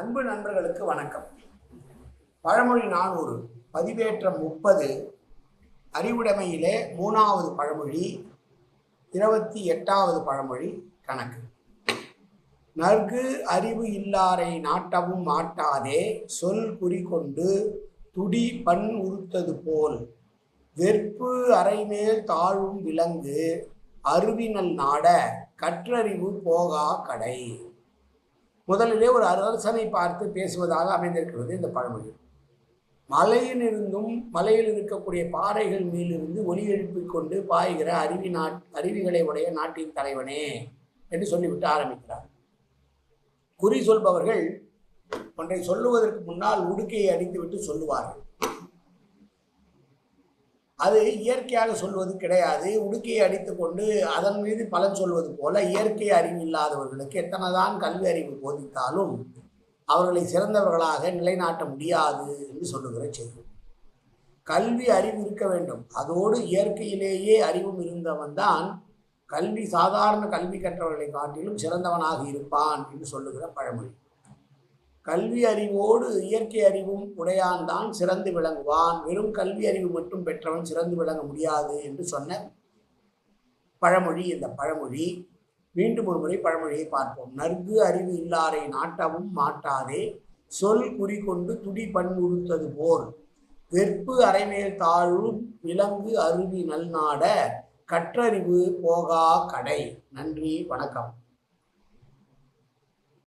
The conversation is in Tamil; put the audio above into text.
அன்பு நண்பர்களுக்கு வணக்கம். பழமொழி நானூறு பதிவேற்றம் முப்பது அறிவுடைமையிலே மூணாவது பழமொழி இருபத்தி எட்டாவது பழமொழி கணக்கு. நற்கு அறிவு இல்லாரை நாட்டவும் மாட்டாதே சொல் குறிக்கொண்டு துடி பண் உறுத்தது போல். வெற்பு அரைமேல் தாழும் விலங்கு அருவினல் நாட கற்றறிவு போகா கடை. முதலிலே ஒரு அரசனை பார்த்து பேசுவதாக அமைந்திருக்கிறது இந்த பழமொழி. மலையிலிருந்தும் மலையில் இருக்கக்கூடிய பாறைகள் மேலிருந்து ஒலி எழுப்பிக் கொண்டு பாய்கிற அருவி நாட் அருவிகளை உடைய நாட்டின் தலைவனே என்று சொல்லிவிட்டு ஆரம்பிக்கிறார். குறி சொல்பவர்கள் ஒன்றை சொல்லுவதற்கு முன்னால் உடுக்கையை அடித்துவிட்டு சொல்லுவார்கள். அது இயற்கையாக சொல்வது கிடையாது. உடுக்கையை அடித்துக்கொண்டு அதன் மீது பலன் சொல்வது போல இயற்கை அறிவு இல்லாதவர்களுக்கு எத்தனைதான் கல்வி அறிவு போதித்தாலும் அவர்களை சிறந்தவர்களாக நிலைநாட்ட முடியாது என்று சொல்லுகிற செய்தி. கல்வி அறிவு இருக்க வேண்டும். அதோடு இயற்கையிலேயே அறிவும் இருந்தவன் தான் கல்வி சாதாரண கல்வி கற்றவர்களை காட்டிலும் சிறந்தவனாக இருப்பான் என்று சொல்லுகிற பழமொழி. கல்வி அறிவோடு இயற்கை அறிவும் உடையான் தான் சிறந்து விளங்குவான். வெறும் கல்வி அறிவு மட்டும் பெற்றவன் சிறந்து விளங்க முடியாது என்று சொன்ன பழமொழி இந்த பழமொழி. மீண்டும் ஒரு முறை பழமொழியை பார்ப்போம். நற்கு அறிவு இல்லாரை நாட்டவும் மாட்டாதே. சொல் குறி கொண்டு துடி பண்புறுத்தது போல் வெற்பு அரைமேல் தாழும் விலங்கு அருவி நல்நாட கற்றறிவு போகா கடை. நன்றி வணக்கம்.